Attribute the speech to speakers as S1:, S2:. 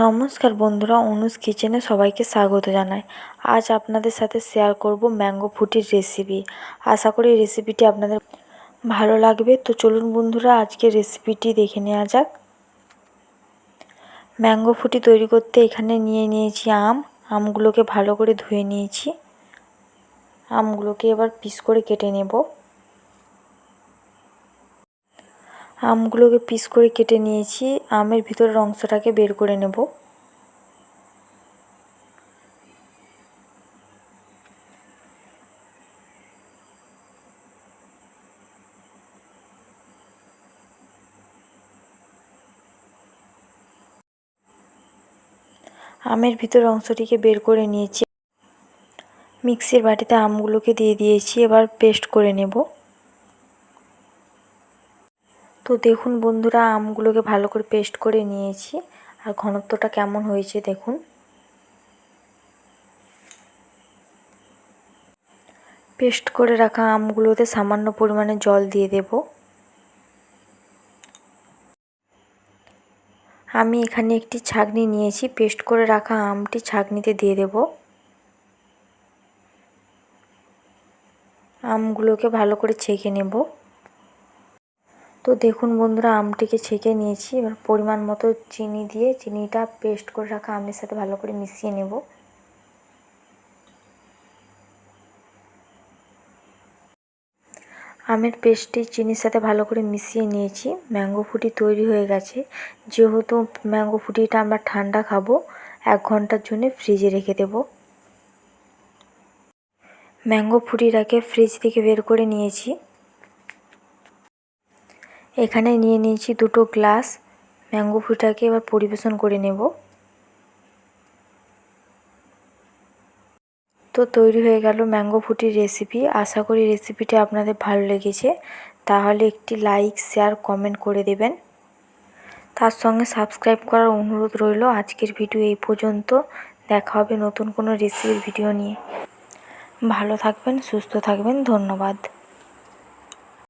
S1: নমস্কার বন্ধুরা, অনুজ কিচেনে সবাইকে স্বাগত জানাই। আজ আপনাদের সাথে শেয়ার করব ম্যাঙ্গো ফুটির রেসিপি আশা করি রেসিপিটি আপনাদের ভালো লাগবে। তো চলুন বন্ধুরা, আজকে রেসিপিটি দেখে নেওয়া যাক। ম্যাঙ্গো ফুটি তৈরি করতে এখানে নিয়ে নিয়েছি আম। আমগুলোকে ভালো করে ধুয়ে নিয়েছি। আমগুলোকে এবার পিস করে কেটে নেব। আমগুলোকে পিস করে কেটে নিয়েছি। আমের ভিতরের অংশটাকে বের করে নেব। আমের ভিতর অংশটিকে বের করে নিয়েছি। মিক্সির বাটিতে আমগুলোকে দিয়ে দিয়েছি। এবার পেস্ট করে নেব। তো দেখুন বন্ধুরা, আমগুলোকে ভালো করে পেস্ট করে নিয়েছি। আর ঘনত্বটা কেমন হয়েছে দেখুন। পেস্ট করে রাখা আমগুলোতে সামান্য পরিমাণে জল দিয়ে দেব। আমি এখানে একটি ছাগনি নিয়েছি পেস্ট করে রাখা আমটি ছাগনিতে দিয়ে দেব। আমগুলোকে ভালো করে ছেঁকে নেব। তো দেখুন বন্ধুরা, আমটিকে ছেঁকে নিয়েছি। এবার পরিমাণ মতো চিনি দিয়ে চিনিটা পেস্ট করে রাখা আমের সাথে ভালো করে মিশিয়ে নেব। আমের পেস্টটি চিনির সাথে ভালো করে মিশিয়ে নিয়েছি। ম্যাঙ্গো ফুটি তৈরি হয়ে গেছে। যেহেতু ম্যাঙ্গো ফুটিটা আমরা ঠান্ডা খাব, এক ঘণ্টার জন্য ফ্রিজে রেখে দেব। ম্যাঙ্গো ফুটিটাকে ফ্রিজ থেকে বের করে নিয়েছি। এখানে নিয়ে নিয়েছি দুটো গ্লাস ম্যাঙ্গো ফুটাকে এবার পরিবেশন করে নেব। তো তৈরি হয়ে গেল ম্যাঙ্গো ফুটির রেসিপি। আশা করি রেসিপিটি আপনাদের ভালো লেগেছে। তাহলে একটি লাইক, শেয়ার, কমেন্ট করে দেবেন। তার সঙ্গে সাবস্ক্রাইব করার অনুরোধ রইল। আজকের ভিডিও এই পর্যন্ত। দেখা হবে নতুন কোনো রেসিপির ভিডিও নিয়ে। ভালো থাকবেন, সুস্থ থাকবেন। ধন্যবাদ।